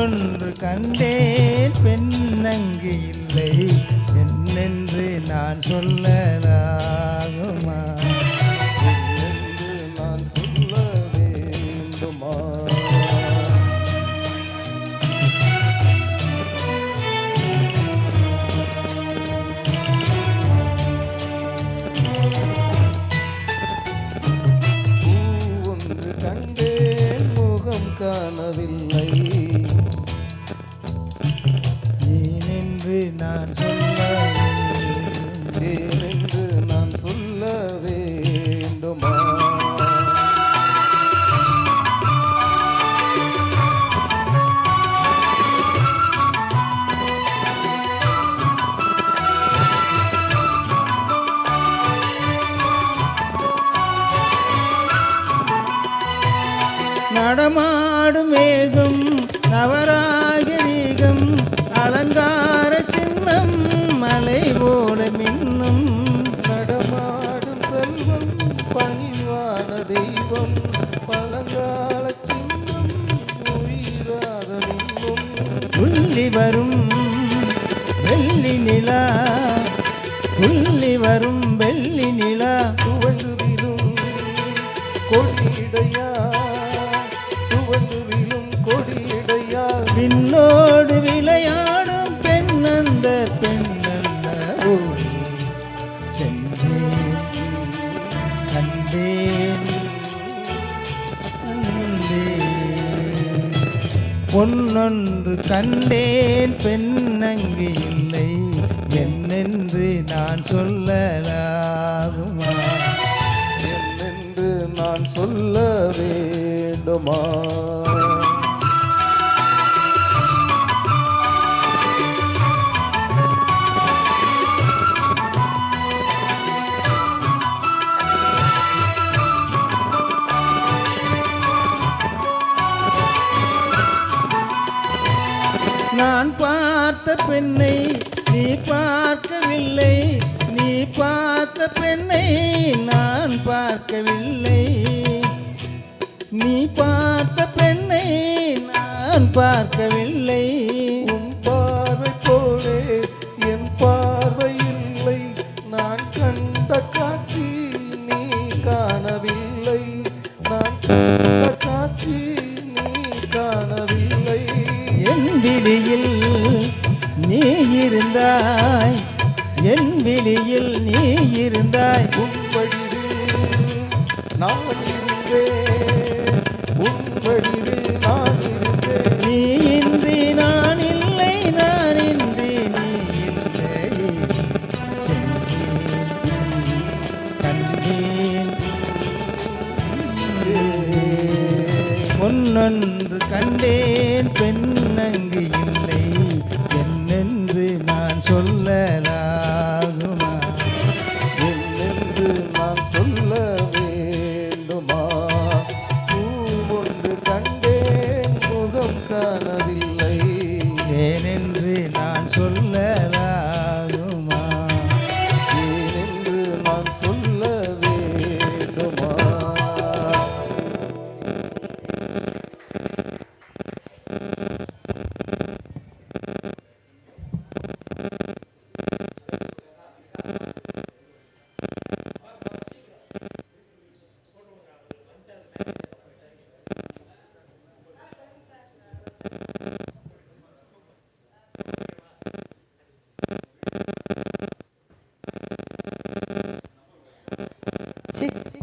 ஒன்று கண்டேன் பெண்ணங்கு இல்லை. என்னென்று நான் சொல்லலாகுமா? நான் சொல்ல வேண்டுமா? காணவில்லை. நடமாடும் மேகம் நவராகரீகம் அலங்கார சின்னம் மலை போல மின்னும். நடமாடும் செல்வம் பணிவான தெய்வம் பழங்கால சின்னம் உயிராத மின்னும். துள்ளி வரும் வெள்ளி நிலா புள்ளி வரும் விழும் கொடியிடையா? விண்ணோடு விளையாடும் பெண்ணந்த பெண்ணல்ல ஓடி சென்றேன் கண்டேன். பொன்னொன்று கண்டேன் பெண்ணங்கு இல்லை. என்னென்று நான் சொல்லலாகுமா? என்னென்று நான் சொல்ல வேண்டுமா? நான் பார்த்த பெண்ணை நீ பார்க்கவில்லை. நீ பார்த்த பெண்ணை நான் பார்க்கவில்லை. நீ பார்த்த பெண்ணை நான் பார்க்கவில்லை. விழியில் நீ இருந்தாய். நீ இன்றி நான் இல்லை நான் இன்றி நீ இல்லை. சென்றேன் கண்டேன். பொன்னொன்று கண்டேன் பெண்ணங்கு இல்லை. என்னென்று நான் சொல்லலாம் ঠিক